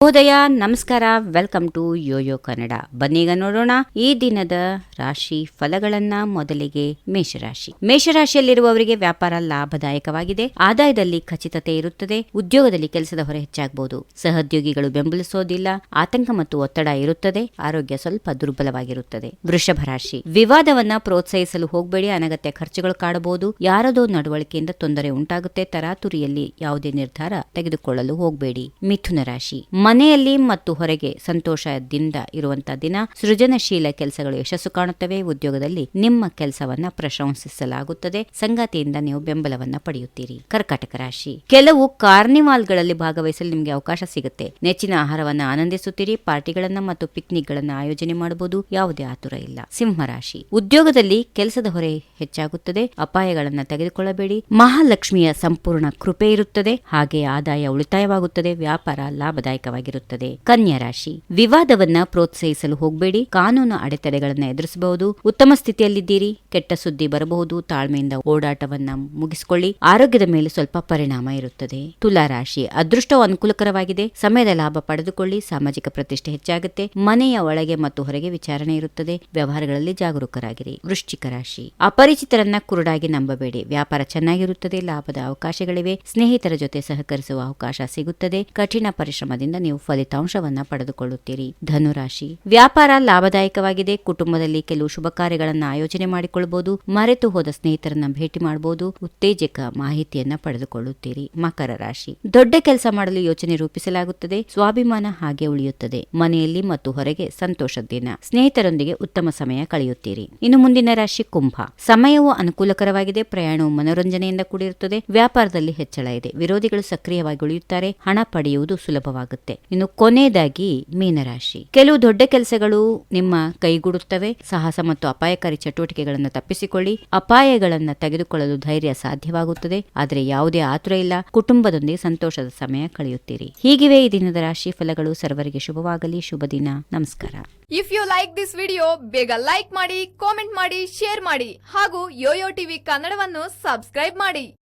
ಶುಭೋದಯ ನಮಸ್ಕಾರ. Welcome to YoYo Kannada ಬನ್ನೀಗ ನೋಡೋಣ ಈ ದಿನದ ರಾಶಿ ಫಲಗಳನ್ನ ಮೊದಲಿಗೆ ಮೇಷರಾಶಿ. ಮೇಷರಾಶಿಯಲ್ಲಿರುವವರಿಗೆ ವ್ಯಾಪಾರ ಲಾಭದಾಯಕವಾಗಿದೆ. ಆದಾಯದಲ್ಲಿ ಖಚಿತತೆ ಇರುತ್ತದೆ. ಉದ್ಯೋಗದಲ್ಲಿ ಕೆಲಸದ ಹೊರೆ ಹೆಚ್ಚಾಗಬಹುದು ಸಹೋದ್ಯೋಗಿಗಳು ಬೆಂಬಲಿಸೋದಿಲ್ಲ. ಆತಂಕ ಮತ್ತು ಒತ್ತಡ ಇರುತ್ತದೆ. ಆರೋಗ್ಯ ಸ್ವಲ್ಪ ದುರ್ಬಲವಾಗಿರುತ್ತದೆ. ವೃಷಭ ರಾಶಿ. ವಿವಾದವನ್ನ ಪ್ರೋತ್ಸಾಹಿಸಲು ಹೋಗಬೇಡಿ. ಅನಗತ್ಯ ಖರ್ಚುಗಳು ಕಾಡಬಹುದು. ಯಾರದೋ ನಡವಳಿಕೆಯಿಂದ ತೊಂದರೆ ಉಂಟಾಗುತ್ತೆ. ತರಾತುರಿಯಲ್ಲಿ ಯಾವುದೇ ನಿರ್ಧಾರ ತೆಗೆದುಕೊಳ್ಳಲು ಹೋಗಬೇಡಿ. ಮಿಥುನ ರಾಶಿ. ಮನೆಯಲ್ಲಿ ಮತ್ತು ಹೊರಗೆ ಸಂತೋಷದಿಂದ ಇರುವಂತಹ ದಿನ. ಸೃಜನಶೀಲ ಕೆಲಸಗಳು ಯಶಸ್ಸು ಕಾಣುತ್ತವೆ. ಉದ್ಯೋಗದಲ್ಲಿ ನಿಮ್ಮ ಕೆಲಸವನ್ನ ಪ್ರಶಂಸಿಸಲಾಗುತ್ತದೆ. ಸಂಗಾತಿಯಿಂದ ನೀವು ಬೆಂಬಲವನ್ನ ಪಡೆಯುತ್ತೀರಿ. ಕರ್ಕಾಟಕ ರಾಶಿ. ಕೆಲವು ಕಾರ್ನಿವಾಲ್ಗಳಲ್ಲಿ ಭಾಗವಹಿಸಲು ನಿಮಗೆ ಅವಕಾಶ ಸಿಗುತ್ತೆ. ನೆಚ್ಚಿನ ಆಹಾರವನ್ನ ಆನಂದಿಸುತ್ತೀರಿ. ಪಾರ್ಟಿಗಳನ್ನ ಮತ್ತು ಪಿಕ್ನಿಕ್ ಗಳನ್ನ ಆಯೋಜನೆ ಮಾಡಬಹುದು. ಯಾವುದೇ ಆತುರ ಇಲ್ಲ. ಸಿಂಹರಾಶಿ ಉದ್ಯೋಗದಲ್ಲಿ ಕೆಲಸದ ಹೊರೆ ಹೆಚ್ಚಾಗುತ್ತದೆ. ಅಪಾಯಗಳನ್ನ ತೆಗೆದುಕೊಳ್ಳಬೇಡಿ. ಮಹಾಲಕ್ಷ್ಮಿಯ ಸಂಪೂರ್ಣ ಕೃಪೆ ಇರುತ್ತದೆ. ಹಾಗೆ ಆದಾಯ ಉಳಿತಾಯವಾಗುತ್ತದೆ. ವ್ಯಾಪಾರ ಲಾಭದಾಯಕವಾಗಿರುತ್ತದೆ ಕನ್ಯಾ ರಾಶಿ ವಿವಾದವನ್ನ ಪ್ರೋತ್ಸಾಹಿಸಲು ಹೋಗಬೇಡಿ. ಕಾನೂನು ಅಡೆತಡೆಗಳನ್ನ ಎದುರಿಸಬಹುದು. ಉತ್ತಮ ಸ್ಥಿತಿಯಲ್ಲಿದ್ದೀರಿ. ಕೆಟ್ಟ ಸುದ್ದಿ ಬರಬಹುದು. ತಾಳ್ಮೆಯಿಂದ ಓಡಾಟವನ್ನ ಮುಗಿಸಿಕೊಳ್ಳಿ. ಆರೋಗ್ಯದ ಮೇಲೆ ಸ್ವಲ್ಪ ಪರಿಣಾಮ ಇರುತ್ತದೆ. ತುಲಾ ರಾಶಿ ಅದೃಷ್ಟವು ಅನುಕೂಲಕರವಾಗಿದೆ. ಸಮಯದ ಲಾಭ ಪಡೆದುಕೊಳ್ಳಿ. ಸಾಮಾಜಿಕ ಪ್ರತಿಷ್ಠೆ ಹೆಚ್ಚಾಗುತ್ತೆ. ಮನೆಯ ಒಳಗೆ ಮತ್ತು ಹೊರಗೆ ವಿಚಾರಣೆ ಇರುತ್ತದೆ. ವ್ಯವಹಾರಗಳಲ್ಲಿ ಜಾಗರೂಕರಾಗಿರಿ. ವೃಶ್ಚಿಕ ರಾಶಿ. ಅಪರಿಚಿತರನ್ನ ಕುರುಡಾಗಿ ನಂಬಬೇಡಿ. ವ್ಯಾಪಾರ ಚೆನ್ನಾಗಿರುತ್ತದೆ. ಲಾಭದ ಅವಕಾಶಗಳಿವೆ. ಸ್ನೇಹಿತರ ಜೊತೆ ಸಹಕರಿಸುವ ಅವಕಾಶ ಸಿಗುತ್ತದೆ. ಕಠಿಣ ಪರಿಶ್ರಮದಿಂದ ನೀವು ಫಲಿತಾಂಶವನ್ನ ಪಡೆದುಕೊಳ್ಳುತ್ತೀರಿ. ಧನುರಾಶಿ. ವ್ಯಾಪಾರ ಲಾಭದಾಯಕವಾಗಿದೆ. ಕುಟುಂಬದಲ್ಲಿ ಕೆಲವು ಶುಭ ಕಾರ್ಯಗಳನ್ನ ಆಯೋಜನೆ ಮಾಡಿಕೊಳ್ಳಬಹುದು ಮರೆತು ಹೋದ ಸ್ನೇಹಿತರನ್ನ ಭೇಟಿ ಮಾಡಬಹುದು ಉತ್ತೇಜಕ ಮಾಹಿತಿಯನ್ನ ಪಡೆದುಕೊಳ್ಳುತ್ತೀರಿ. ಮಕರ ರಾಶಿ. ದೊಡ್ಡ ಕೆಲಸ ಮಾಡಲು ಯೋಚನೆ ರೂಪಿಸಲಾಗುತ್ತದೆ. ಸ್ವಾಭಿಮಾನ ಹಾಗೆ ಉಳಿಯುತ್ತದೆ. ಮನೆಯಲ್ಲಿ ಮತ್ತು ಹೊರಗೆ ಸಂತೋಷದ ದಿನ. ಸ್ನೇಹಿತರೊಂದಿಗೆ ಉತ್ತಮ ಸಮಯ ಕಳೆಯುತ್ತೀರಿ. ಇನ್ನು ಮುಂದಿನ ರಾಶಿ ಕುಂಭ. ಸಮಯವು ಅನುಕೂಲಕರವಾಗಿದೆ. ಪ್ರಯಾಣವು ಮನೋರಂಜನೆಯಿಂದ ಕೂಡಿರುತ್ತದೆ. ವ್ಯಾಪಾರದಲ್ಲಿ ಹೆಚ್ಚಳ ಇದೆ. ವಿರೋಧಿಗಳು ಸಕ್ರಿಯವಾಗಿ ಉಳಿಯುತ್ತಾರೆ. ಹಣ ಪಡೆಯುವುದು ಸುಲಭವಾಗುತ್ತೆ. ಇನ್ನು ಕೊನೆಯದಾಗಿ ಮೀನರಾಶಿ. ಕೆಲವು ದೊಡ್ಡ ಕೆಲಸಗಳು ನಿಮ್ಮ ಕೈಗೂಡುತ್ತವೆ. ಸಾಹಸ ಮತ್ತು ಅಪಾಯಕಾರಿ ಚಟುವಟಿಕೆಗಳನ್ನು ತಪ್ಪಿಸಿಕೊಳ್ಳಿ. ಅಪಾಯಗಳನ್ನು ತೆಗೆದುಕೊಳ್ಳಲು ಧೈರ್ಯ ಸಾಧ್ಯವಾಗುತ್ತದೆ. ಆದರೆ ಯಾವುದೇ ಆತುರ ಇಲ್ಲ. ಕುಟುಂಬದೊಂದಿಗೆ ಸಂತೋಷದ ಸಮಯ ಕಳೆಯುತ್ತೀರಿ. ಹೀಗಿವೆ ಈ ದಿನದ ರಾಶಿ ಫಲಗಳು. ಸರ್ವರಿಗೆ ಶುಭವಾಗಲಿ. ಶುಭ ದಿನ. ನಮಸ್ಕಾರ. If you like this video ಬೇಗ ಲೈಕ್ ಮಾಡಿ ಕಾಮೆಂಟ್ ಮಾಡಿ ಶೇರ್ ಮಾಡಿ ಹಾಗೂ ಯೋಯೋ ಟಿವಿ ಕನ್ನಡವನ್ನು ಸಬ್ಸ್ಕ್ರೈಬ್ ಮಾಡಿ.